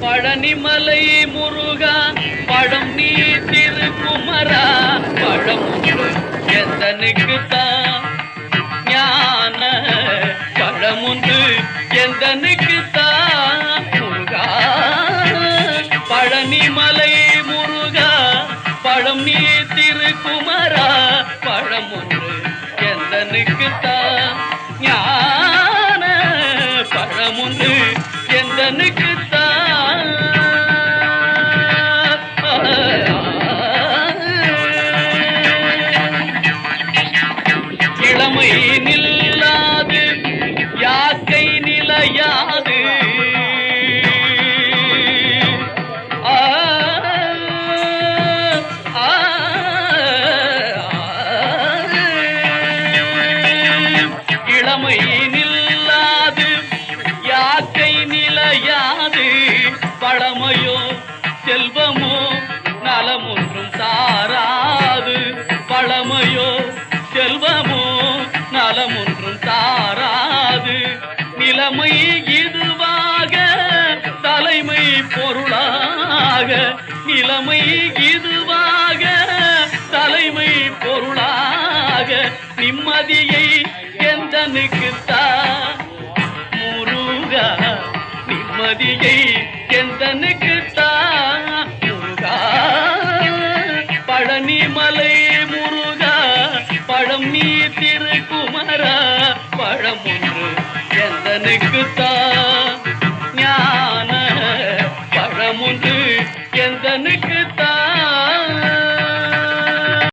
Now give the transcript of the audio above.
பழனிமலை முருகா பழம் நீ திருக்குமரா பழம் எந்தனுக்கு தான் ஞான பழம் எந்தனுக்கு தான் முருகா பழனிமலை முருகா பழம் நீ திருக்குமரா பழம் ஒன்று எந்தனுக்கு தான் ஞான பழம் எந்தனுக்கு தான் இளமை நில்லாது யாக்கை நிலையாது இளமை நில்லாது யாக்கை நிலையாது பழமையோ செல்வமோ நலமொன்றும் சாராது பழமையோ செல்வமோ நலமொன்றும் தாராது. நிலைமை இதுவாக தலைமை பொருளாக. நிலைமை இதுவாக தலைமை பொருளாக. நிம்மதியை எந்தனுக்கு தான் முருகா நிம்மதியை எந்தனுக்கு பழம் நீ திருக்குமரா பழம் ஒன்று எந்தனுக்குத்தான் ஞான பழம் ஒன்று எந்தனுக்குத்தான்